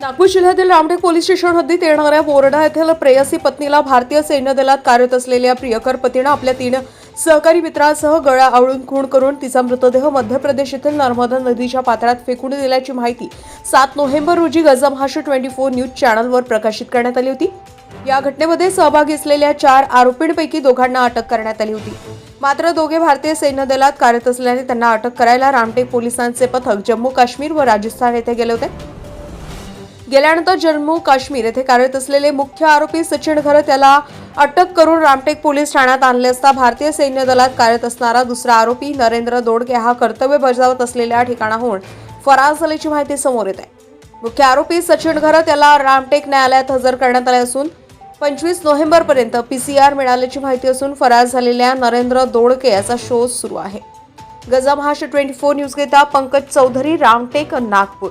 नागपूर जिल्ह्यातील Ramtek police station हद्दीत येणाऱ्या बोर्डा येथील प्रेयसी पत्नीला भारतीय सैन्य दलात कार्यरत असलेल्या प्रियकर पतीनं आपल्या तीन सहकारी मित्रांसह गळा आवळून खून करून तिचा मृतदेह मध्य प्रदेश येथील नर्मदा नदीच्या पात्रात फेकून दिल्याची माहिती सात नोव्हेंबर रोजी गजमहाश ट्वेंटी फोर न्यूज चॅनलवर प्रकाशित करण्यात आली होती. या घटनेमध्ये सहभागी असलेल्या चार आरोपींपैकी दोघांना अटक करण्यात आली होती. मात्र दोघे भारतीय सैन्य दलात कार्यरत असल्याने त्यांना अटक करायला रामटेक पोलिसांचे पथक जम्मू काश्मीर व राजस्थान येथे गेले होते. गेल्यानंतर जम्मू काश्मीर येथे कार्यरत असलेले मुख्य आरोपी सचिन घरत याला अटक करून रामटेक पोलीस ठाण्यात आणले असता भारतीय सैन्य दलात कार्यरत असणारा दुसरा आरोपी नरेंद्र दोडके हा कर्तव्य बजावत असलेल्या ठिकाणाहून फरार झाल्याची माहिती समोर येत आहे. मुख्य आरोपी सचिन घरत याला रामटेक न्यायालयात हजर करण्यात आले असून पंचवीस नोव्हेंबरपर्यंत पी सी आर मिळाल्याची माहिती असून फरार झालेल्या नरेंद्र दोडके याचा शोध सुरू आहे. गजा महाराष्ट्र ट्वेंटी फोर न्यूजकरिता पंकज चौधरी रामटेक नागपूर.